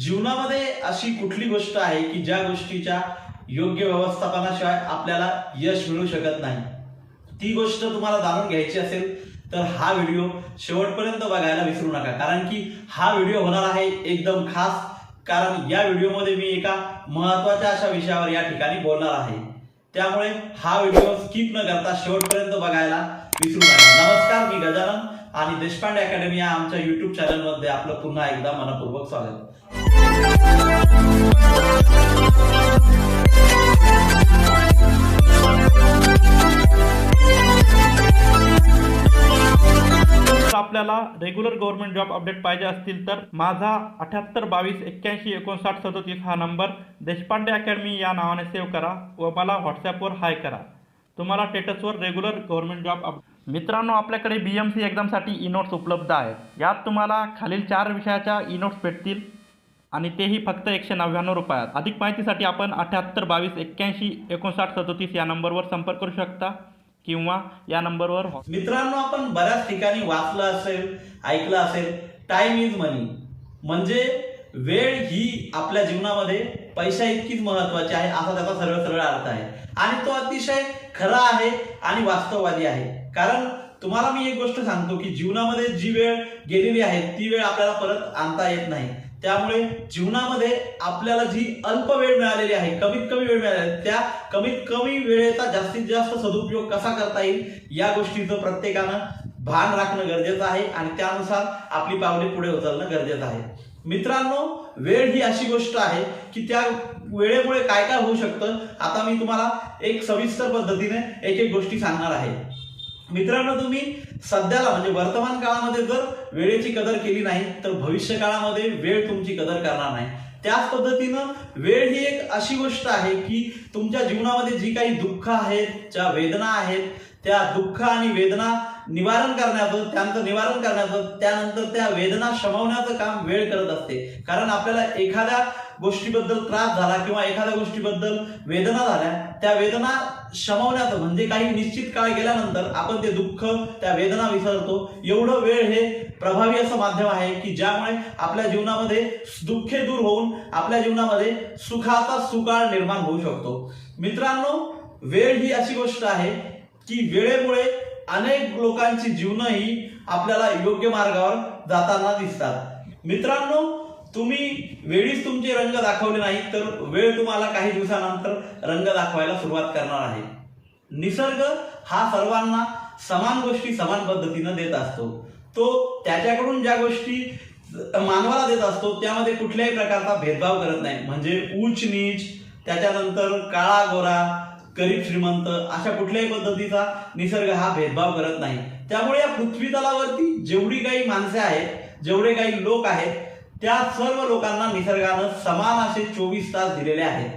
जीवनामध्ये अशी कुठली गोष्ट आहे की ज्या गोष्टीच्या योग्य व्यवस्थापनाशिवाय आपल्याला यश मिळू शकत नाही? ती गोष्ट तुम्हाला जाणून घ्यायची असेल तर हा व्हिडिओ शेवटपर्यंत बघायला विसरू नका. कारण की हा व्हिडिओ होणार आहे एकदम खास. कारण या व्हिडिओमध्ये मी एका महत्त्वाच्या अशा विषयावर या ठिकाणी बोलणार आहे. त्यामुळे हा व्हिडिओ स्किप न करता शेवटपर्यंत बघायला विसरू नका. नमस्कार मी गजानन आणि देशपांडे अकॅडमी या आमच्या युट्यूब चॅनलमध्ये आपलं पुन्हा एकदा मनपूर्वक स्वागत. आपल्याला रेग्युलर गव्हर्नमेंट जॉब अपडेट पाहिजे असतील तर माझा अठ्याहत्तर बावीस एक्क्याऐंशी एकोणसाठ सदतीस हा नंबर देशपांडे अकॅडमी या नावाने सेव्ह करा व मला व्हॉट्सॲपवर हाय करा. तुम्हाला स्टेटसवर रेग्युलर गव्हर्नमेंट जॉब अप मित्रांनो आपल्याकडे बी एम सी एक्झामसाठी ई नोट्स उपलब्ध आहेत. यात तुम्हाला खालील चार विषयाच्या ई नोट्स भेटतील. आणि तेही फक्त एकशे नव्याण्णव रुपयात. अधिक माहितीसाठी आपण अठ्याहत्तर बावीस एक्क्याऐंशी एकोणसाठ सदोतीस या नंबरवर संपर्क करू शकता किंवा या नंबरवर हो- मित्रांनो आपण बऱ्याच ठिकाणी वाचलं असेल ऐकलं असेल टाइम इज मनी म्हणजे वेळ ही आपल्या जीवनामध्ये पैसा इतकीच महत्वाची आहे असा त्याचा सरळ सरळ अर्थ आहे. आणि तो अतिशय खरा आहे आणि वास्तववादी आहे. कारण तुम्हाला मी एक गोष्ट सांगतो की जीवनामध्ये जी वेळ गेलेली आहे ती वेळ आपल्याला परत आणता येत नाही. त्यामुळे जीवनामध्ये आपल्याला जी अल्प वेळ मिळालेली आहे कमीत कमी वेळ मिळालेली आहे, त्या कमीत कमी वेळेचा जास्तीत जास्त सदुपयोग कसा करता येईल या गोष्टीचं प्रत्येकानं भान राखणं गरजेचं आहे आणि त्यानुसार आपली पावले पुढे उचलणं गरजेचं आहे. मित्रांनो वेळ ही अशी गोष्ट आहे की त्या वेळेमुळे काय काय होऊ शकतं आता मी तुम्हाला एक सविस्तर पद्धतीने एक एक गोष्टी सांगणार आहे. मित्रांनो तुम्ही सध्याला म्हणजे वर्तमान काळामध्ये जर वेळेची कदर केली नाही तर भविष्य काळामध्ये वेळ तुमची कदर करणार नाही. त्याच पद्धतीनं वेळ ही एक अशी गोष्ट आहे की तुमच्या जीवनामध्ये जी काही दुःख आहेत ज्या वेदना आहेत त्या दुःख आणि वेदना निवारण करण्याचं त्यांचं निवारण करण्याचं त्यानंतर त्या वेदना शमवण्याचं काम वेळ करत असते. कारण आपल्याला एखाद्या गोष्टीबद्दल त्रास झाला किंवा एखाद्या गोष्टीबद्दल वेदना झाल्या त्या वेदना शमवण्याचं म्हणजे काही निश्चित काळ गेल्यानंतर आपण ते दुःख त्या वेदना विसरतो. एवढं वेळ हे प्रभावी असं माध्यम आहे की ज्यामुळे आपल्या जीवनामध्ये दुःखे दूर होऊन आपल्या जीवनामध्ये सुखाचा सुकाळ निर्माण होऊ शकतो. मित्रांनो वेळ ही अशी गोष्ट आहे की वेळेमुळे अनेक लोकांची जीवनही आपल्याला योग्य मार्गावर जाताना दिसतात. मित्रांनो तुम्ही वेळीच तुमचे रंग दाखवले नाही तर वेळ तुम्हाला काही दिवसानंतर रंग दाखवायला सुरुवात करणार आहे. निसर्ग हा सर्वांना समान गोष्टी समान पद्धतीनं देत असतो. तो त्याच्याकडून ज्या गोष्टी मानवाला देत असतो त्यामध्ये कुठल्याही प्रकारचा भेदभाव करत नाही. म्हणजे उच नीच त्याच्यानंतर काळा गोरा गरीब श्रीमंत अशा कुठल्याही पद्धतीचा निसर्ग हा भेदभाव करत नाही. त्यामुळे या पृथ्वी तलावरती जेवढी काही माणसे आहेत जेवढे काही लोक आहेत त्या सर्व लोकांना निसर्गानं समान असे चोवीस तास दिलेले आहेत.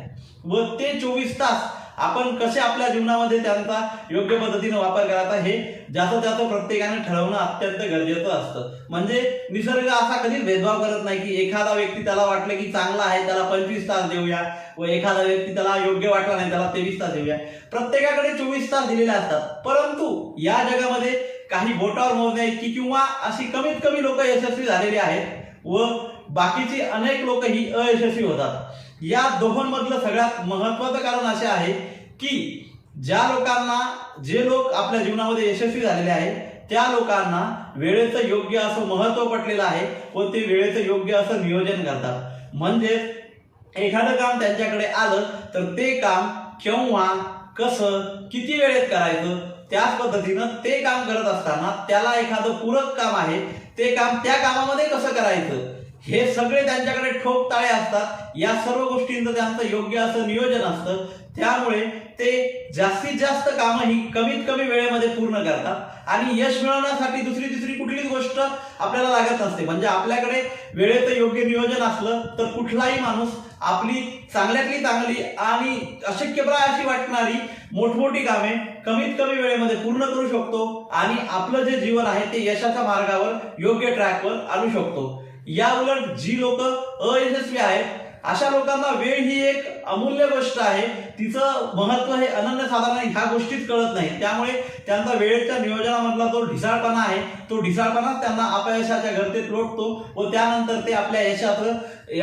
व ते चोवीस तास आपण कसे आपल्या जीवनामध्ये त्यांचा योग्य पद्धतीने वापर करायचा हे ज्याचं त्याचं प्रत्येकाने ठरवणं अत्यंत गरजेचं असतं. म्हणजे निसर्ग असा कधीच भेदभाव करत नाही की एखादा व्यक्ती त्याला वाटलं की चांगला आहे त्याला पंचवीस तास देऊया. व एखादा व्यक्ती त्याला योग्य वाटला नाही त्याला तेवीस तास देऊया. प्रत्येकाकडे चोवीस तास दिलेले असतात. परंतु या जगामध्ये काही बोटावर मोजण्या इतकी किंवा अशी कमीत कमी लोक यशस्वी झालेली आहेत. व बाकीचे अनेक लोक ही अयशस्वी होतात. या दोघांमधलं सगळ्यात महत्वाचं कारण असे आहे की ज्या लोकांना जे लोक आपल्या जीवनामध्ये यशस्वी झालेले आहेत त्या लोकांना वेळेचं योग्य असं महत्त्व पटलेलं आहे व ते वेळेचं योग्य असं नियोजन करतात. म्हणजे एखादं काम त्यांच्याकडे आलं तर ते काम केव्हा कसं किती वेळेत करायचं त्याच पद्धतीनं ते काम करत असताना त्याला एखादं पूरक काम आहे ते काम त्या कामामध्ये कसं करायचं? हे सगळे त्यांच्याकडे ठोक ताळे असतात. या सर्व गोष्टींचं त्यांचं योग्य असं नियोजन असतं. त्यामुळे ते जास्तीत जास्त कामं ही कमीत कमी वेळेमध्ये पूर्ण करतात. आणि यश मिळवण्यासाठी दुसरी तिसरी कुठलीच गोष्ट आपल्याला लागत नसते. म्हणजे आपल्याकडे वेळेचं योग्य नियोजन असलं तर कुठलाही माणूस आपली चांगल्यातली चांगली आणि अशक्यप्राय अशी वाटणारी मोठमोठी कामे कमीत कमी वेळेमध्ये पूर्ण करू शकतो आणि आपलं जे जीवन आहे ते यशाच्या मार्गावर योग्य ट्रॅकवर आणू शकतो. या उलट जी लोक अयशस्वी आहेत अशा लोकांना वेळ ही एक अमूल्य गोष्ट आहे. तिचं महत्त्व हे अनन्यसाधारण ह्या गोष्टीत कळत नाही. त्यामुळे त्यांचा वेळेच्या नियोजनामधला जो ढिसाळपणा आहे तो ढिसाळपणाच त्यांना अपयशाच्या गर्दीत लोटतो व त्यानंतर ते आपल्या यशाचं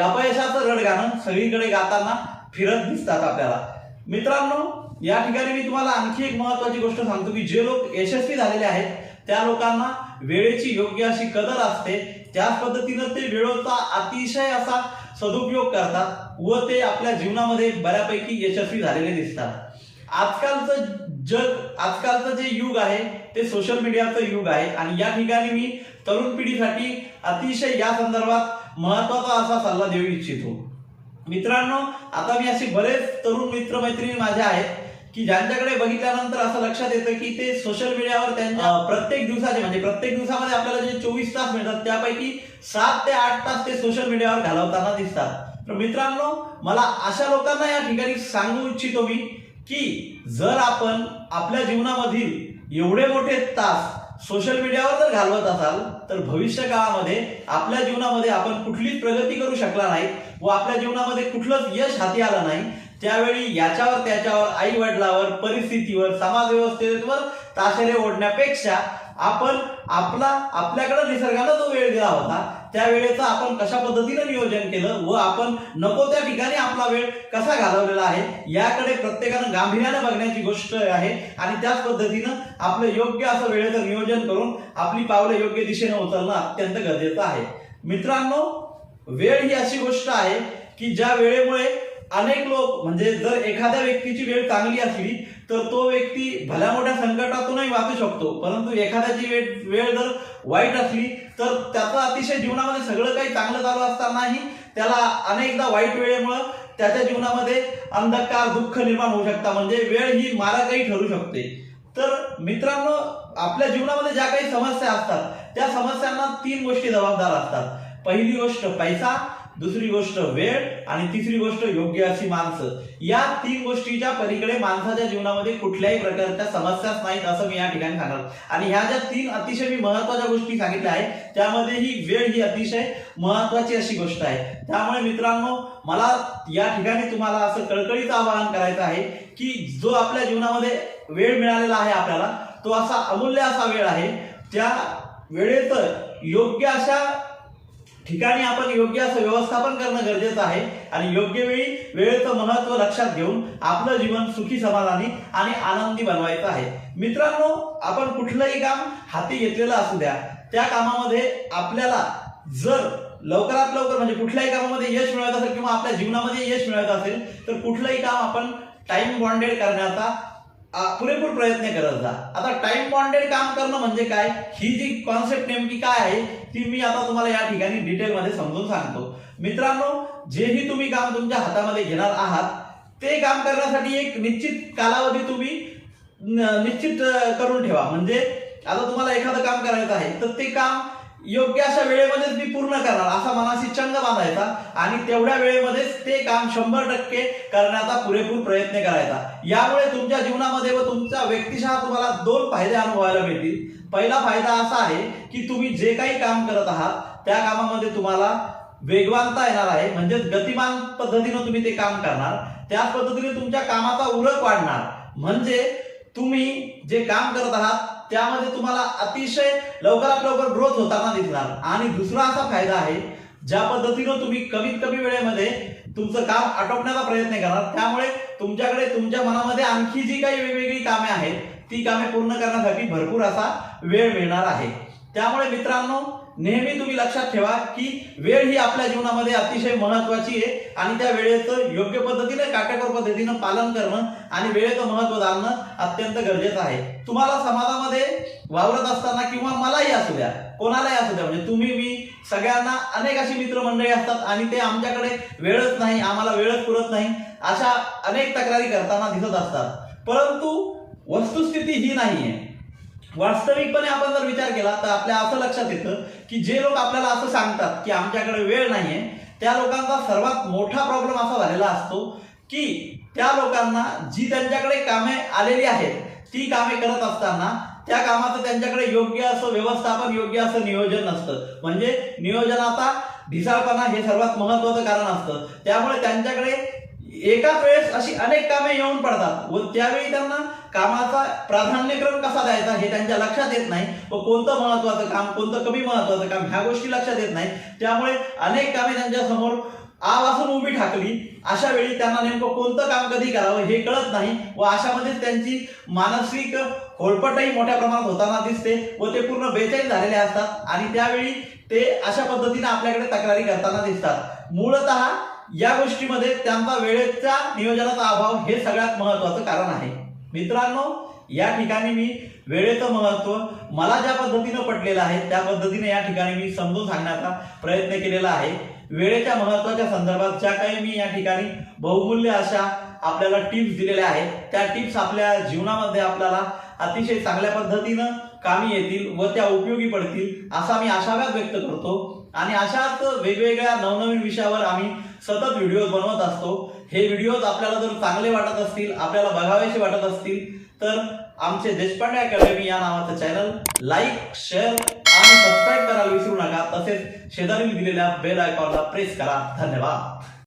अपयशाचं रड गाणं सगळीकडे गाताना फिरत दिसतात आपल्याला. मित्रांनो या ठिकाणी मी तुम्हाला आणखी एक महत्वाची गोष्ट सांगतो की जे लोक यशस्वी झालेले आहेत त्या लोकांना वेळेची योग्य अशी कदर असते त्याच पद्धतीनं ते वेळेचा अतिशय असा सदुपयोग करतात व ते आपल्या जीवनामध्ये बऱ्यापैकी यशस्वी झालेले दिसतात. आजकालचं जग आजकालचं जे युग आहे ते सोशल मीडियाचं युग आहे आणि या ठिकाणी मी तरुण पिढीसाठी अतिशय या संदर्भात महत्त्वाचा असा सल्ला देऊ इच्छितो. मित्रांनो आता मी असे बरेच तरुण मित्रमैत्रिणी माझ्या आहेत की ज्यांच्याकडे बघितल्यानंतर असं लक्षात येतं की ते सोशल मीडियावर त्यांच्या प्रत्येक दिवसाचे म्हणजे प्रत्येक दिवसामध्ये आपल्याला जे चोवीस तास मिळतात त्यापैकी सात ते आठ तास ते सोशल मीडियावर घालवताना दिसतात. तर मित्रांनो मला अशा लोकांना या ठिकाणी सांगू इच्छितो मी की जर आपण आपल्या जीवनामधील एवढे मोठे तास सोशल मीडियावर जर घालवत असाल तर भविष्य काळामध्ये आपल्या जीवनामध्ये आपण कुठलीच प्रगती करू शकला नाही व आपल्या जीवनामध्ये कुठलंच यश हाती आलं नाही. त्यावेळी याच्यावर त्याच्यावर आई वडिलावर परिस्थितीवर समाज व्यवस्थेवर ताशेरे ओढण्यापेक्षा आपण आपला आपल्याकडे निसर्गाला जो वेळ दिला होता त्या वेळेचं आपण कशा पद्धतीनं नियोजन केलं व आपण नको त्या ठिकाणी आपला वेळ कसा घालवलेला आहे याकडे प्रत्येकानं गांभीर्यानं बघण्याची गोष्ट आहे आणि त्याच पद्धतीनं आपलं योग्य असं वेळेचं नियोजन करून आपली पावलं योग्य दिशेने उचलणं अत्यंत गरजेचं आहे. मित्रांनो वेळ ही अशी गोष्ट आहे की ज्या वेळेमुळे अनेक लोक म्हणजे जर एखाद्या व्यक्तीची वेळ चांगली असली तर तो व्यक्ती भल्या मोठ्या संकटातूनही वाचू शकतो. परंतु एखाद्याची वेळ वेळ जर वाईट असली तर त्याचं अतिशय जीवनामध्ये सगळं काही चांगलं चालू असतानाही त्याला अनेकदा वाईट वेळेमुळं त्याच्या जीवनामध्ये अंधकार दुःख निर्माण होऊ शकता म्हणजे वेळ ही माराकही ठरू शकते. तर मित्रांनो आपल्या जीवनामध्ये ज्या काही समस्या असतात त्या समस्यांना तीन गोष्टी जबाबदार असतात. पहिली गोष्ट पैसा. दुसरी गोष्ट वेळ आणि तिसरी गोष्ट योग्य अशी माणसं. या तीन गोष्टीच्या पलीकडे माणसाच्या जीवनामध्ये कुठल्याही प्रकारच्या समस्याच नाहीत असं मी या ठिकाणी सांगणार. आणि ह्या ज्या तीन अतिशय मी महत्त्वाच्या गोष्टी सांगितल्या आहेत त्यामध्ये ही वेळ ही अतिशय महत्वाची अशी गोष्ट आहे. त्यामुळे मित्रांनो मला या ठिकाणी तुम्हाला असं कळकळीचं आवाहन करायचं आहे की जो आपल्या जीवनामध्ये वेळ मिळालेला आहे आपल्याला तो असा अमूल्य असा वेळ आहे त्या वेळेत योग्य अशा ठिकाणी आपण योग्य असं व्यवस्थापन करणं गरजेचं आहे. आणि योग्य वेळी वेळेचं महत्त्व लक्षात घेऊन आपलं जीवन सुखी समाधानी आणि आनंदी बनवायचं आहे. मित्रांनो आपण कुठलंही काम हाती घेतलेलं असू द्या. त्या कामामध्ये आपल्याला जर लवकरात लवकर म्हणजे कुठल्याही कामामध्ये यश मिळवायचं असेल किंवा आपल्या जीवनामध्ये यश मिळवायचं असेल तर कुठलंही काम आपण टाइम बॉन्डेड करण्याचा पुरेपूर प्रयत्न करत जा. आता टाइम बॉन्डेड काम करणं म्हणजे काय? ही जी कॉन्सेप्ट नेमकी काय आहे ती मी आता तुम्हाला या ठिकाणी डिटेलमध्ये समजून सांगतो. मित्रांनो जेही तुम्ही काम तुमच्या हातामध्ये घेणार आहात ते काम करण्यासाठी एक निश्चित कालावधी तुम्ही न- निश्चित करून ठेवा. म्हणजे आता तुम्हाला एखादं काम करायचं आहे तर ते काम योग्य अशा वेळेमध्येच मी पूर्ण करणार. असा मनाशी छंद बांधायचा आणि तेवढ्या वेळेमध्येच ते काम शंभर टक्के करण्याचा पुरेपूर प्रयत्न करायचा. यामुळे तुमच्या जीवनामध्ये व तुमच्या व्यक्तिशः तुम्हाला दोन फायदे अनुभवायला मिळतील. पहिला फायदा असा आहे की तुम्ही जे काही काम करत आहात त्या कामामध्ये तुम्हाला वेगवानता येणार आहे. म्हणजे गतिमान पद्धतीनं तुम्ही ते काम करणार. त्याच पद्धतीने तुमच्या कामाचा उलट वाढणार. म्हणजे तुम्ही जे काम करत आहात त्यामध्ये तुम्हाला अतिशय लवकरात लवकर ग्रोथ होताना दिसणार. आणि दुसरा असा फायदा आहे ज्या पद्धतीनं तुम्ही कमीत कमी वेळेमध्ये तुमचं काम आटोपण्याचा प्रयत्न करणार त्यामुळे तुमच्याकडे तुमच्या मनामध्ये आणखी जी काही वेगवेगळी कामे आहेत ती कामे पूर्ण करण्यासाठी भरपूर असा वेळ मिळणार आहे. त्यामुळे मित्रांनो नेहमी तुम्ही लक्षात ठेवा की वेळ ही आपल्या जीवनामध्ये अतिशय महत्वाची आहे आणि त्या वेळेचं योग्य पद्धतीने काटेकोर पद्धतीनं पालन करणं आणि वेळेचं महत्त्व जाणणं अत्यंत गरजेचं आहे. तुम्हाला समाजामध्ये वावरत असताना किंवा मलाही असू द्या कोणालाही असू द्या म्हणजे तुम्ही मी सगळ्यांना अनेक अशी मित्रमंडळी असतात आणि ते आमच्याकडे वेळच नाही आम्हाला वेळच पुरत नाही अशा अनेक तक्रारी करताना दिसत असतात. परंतु वस्तुस्थिती ही नाहीये. वास्तविकपणे आपण जर विचार केला तर आपल्या असं लक्षात येतं की जे लोक आपल्याला असं सांगतात की आमच्याकडे वेळ नाहीये त्या लोकांचा सर्वात मोठा प्रॉब्लेम असा झालेला असतो की त्या लोकांना जी त्यांच्याकडे कामे आलेली आहेत ती कामे करत असताना त्या कामाचं त्यांच्याकडे योग्य असं व्यवस्थापन योग्य असं नियोजन नसतं. म्हणजे नियोजनाचा ढिसाळपणा हे सर्वात महत्वाचं कारण असतं. त्यामुळे त्यांच्याकडे एकाच वेळेस अशी अनेक कामे येऊन पडतात. व त्यावेळी त्यांना कामाचा प्राधान्यक्रम कसा द्यायचा हे त्यांच्या लक्षात येत नाही. व कोणतं महत्वाचं काम कोणतं कमी महत्वाचं काम ह्या गोष्टी लक्षात येत नाही. त्यामुळे अनेक कामे त्यांच्यासमोर आवासून उभी ठाकली. अशा वेळी त्यांना नेमकं कोणतं काम कधी करावं हे कळत नाही. व अशामध्ये त्यांची मानसिक होळपटही मोठ्या प्रमाणात होताना दिसते. व ते पूर्ण बेचैन झालेले असतात. आणि त्यावेळी ते अशा पद्धतीने आपल्याकडे तक्रारी करताना दिसतात. मूळत या गोष्टीमध्ये त्यांचा वेळेचा नियोजनाचा अभाव हे सगळ्यात महत्वाचं कारण आहे. मित्रांनो या ठिकाणी मी वेळेचं महत्त्व मला ज्या पद्धतीनं पटलेलं आहे त्या पद्धतीने या ठिकाणी मी समजून सांगण्याचा प्रयत्न केलेला आहे. वेळेच्या महत्त्वाच्या संदर्भात ज्या काही मी या ठिकाणी बहुमूल्य अशा आपल्याला टिप्स दिलेल्या आहेत त्या टिप्स आपल्या जीवनामध्ये आपल्याला अतिशय चांगल्या पद्धतीनं कामी येतील व त्या उपयोगी पडतील असा मी आशावाद व्यक्त करतो. आणि अशाच वेगवेगळ्या नवनवीन विषयावर आम्ही सतत व्हिडिओ बनवत असतो. हे व्हिडिओज आपल्याला जर चांगले वाटत असतील आपल्याला बघावेसे वाटत असतील तर आमचे देशपांडे अकॅडमी या नावाचं चॅनल लाईक शेअर आणि सबस्क्राईब करायला विसरू नका. तसेच शेजारील दिलेल्या बेल आयकॉनला प्रेस करा. धन्यवाद.